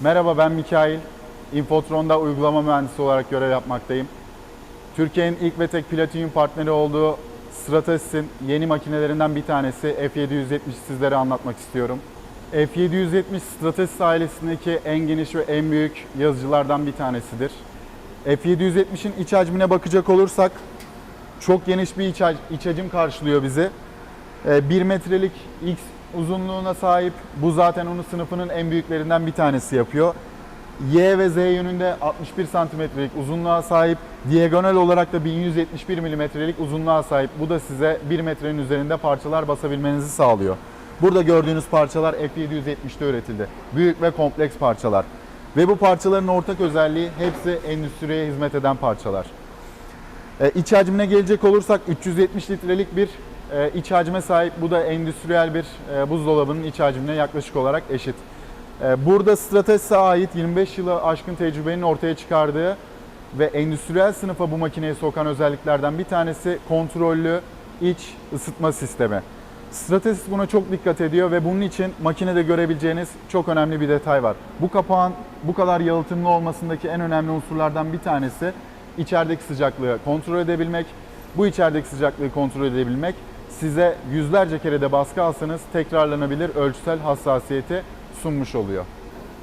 Merhaba ben Mikail. Infotron'da uygulama mühendisi olarak görev yapmaktayım. Türkiye'nin ilk ve tek platinyum partneri olduğu Stratasys'in yeni makinelerinden bir tanesi F770 sizlere anlatmak istiyorum. F770 Stratasys ailesindeki en geniş ve en büyük yazıcılardan bir tanesidir. F770'in iç hacmine bakacak olursak çok geniş bir iç, iç hacim karşılıyor bizi. 1 metrelik X uzunluğuna sahip. Bu zaten onun sınıfının en büyüklerinden bir tanesi yapıyor. Y ve Z yönünde 61 santimetrelik uzunluğa sahip. Diagonal olarak da 1171 milimetrelik uzunluğa sahip. Bu da size 1 metrenin üzerinde parçalar basabilmenizi sağlıyor. Burada gördüğünüz parçalar F770'te üretildi. Büyük ve kompleks parçalar. Ve bu parçaların ortak özelliği hepsi endüstriye hizmet eden parçalar. E, iç hacmine gelecek olursak 370 litrelik bir iç hacme sahip. Bu da endüstriyel bir e, buzdolabının iç hacmine yaklaşık olarak eşit. E, burada Stratesis'e ait 25 yılı aşkın tecrübenin ortaya çıkardığı ve endüstriyel sınıfa bu makineyi sokan özelliklerden bir tanesi kontrollü iç ısıtma sistemi. Stratesis buna çok dikkat ediyor ve bunun için makinede görebileceğiniz çok önemli bir detay var. Bu kapağın bu kadar yalıtımlı olmasındaki en önemli unsurlardan bir tanesi içerideki sıcaklığı kontrol edebilmek. Bu içerideki sıcaklığı kontrol edebilmek size yüzlerce kere de baskı alsanız tekrarlanabilir ölçüsel hassasiyeti sunmuş oluyor.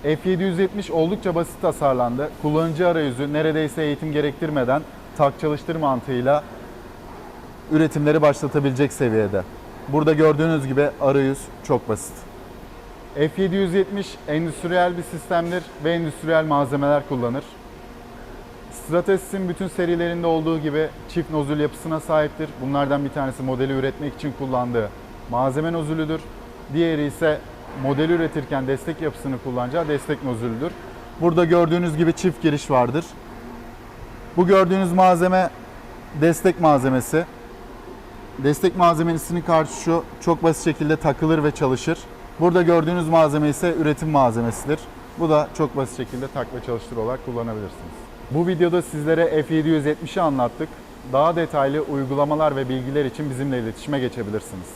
F770 oldukça basit tasarlandı. Kullanıcı arayüzü neredeyse eğitim gerektirmeden tak çalıştır mantığıyla üretimleri başlatabilecek seviyede. Burada gördüğünüz gibi arayüz çok basit. F770 endüstriyel bir sistemdir ve endüstriyel malzemeler kullanır. Stratesis'in bütün serilerinde olduğu gibi çift nozül yapısına sahiptir. Bunlardan bir tanesi modeli üretmek için kullandığı malzeme nozülüdür. Diğeri ise modeli üretirken destek yapısını kullanacağı destek nozülüdür. Burada gördüğünüz gibi çift giriş vardır. Bu gördüğünüz malzeme destek malzemesi. Destek malzemesinin karşı şu çok basit şekilde takılır ve çalışır. Burada gördüğünüz malzeme ise üretim malzemesidir. Bu da çok basit şekilde tak ve çalıştır olarak kullanabilirsiniz. Bu videoda sizlere F770'i anlattık. Daha detaylı uygulamalar ve bilgiler için bizimle iletişime geçebilirsiniz.